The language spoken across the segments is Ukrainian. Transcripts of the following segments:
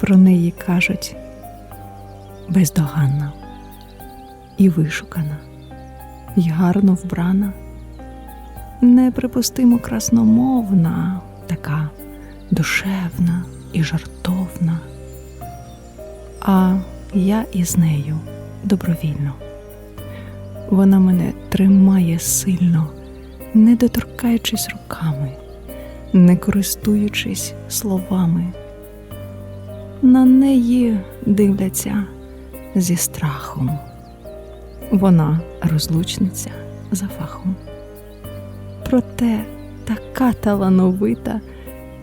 Про неї кажуть бездоганна і вишукана, і гарно вбрана, неприпустимо красномовна, така душевна і жартовна. А я із нею добровільно. Вона мене тримає сильно, не доторкаючись руками, не користуючись словами. На неї дивляться зі страхом. Вона розлучниця за фахом. Проте така талановита,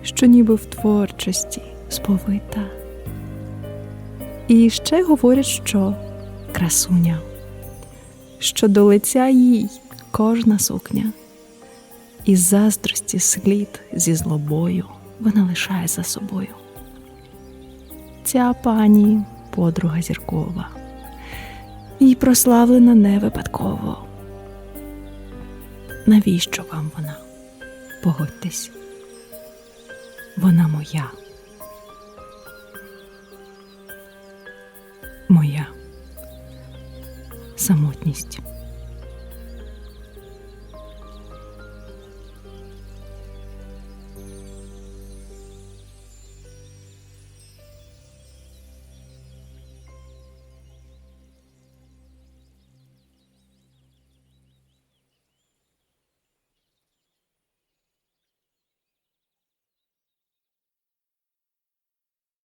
що ніби в творчості сповита. І ще говорять, що красуня, що до лиця їй кожна сукня, і заздрості слід зі злобою вона лишає за собою. Ця пані подруга зіркова, і прославлена не випадково. Навіщо вам вона? Погодьтесь, вона моя. Моя самотність.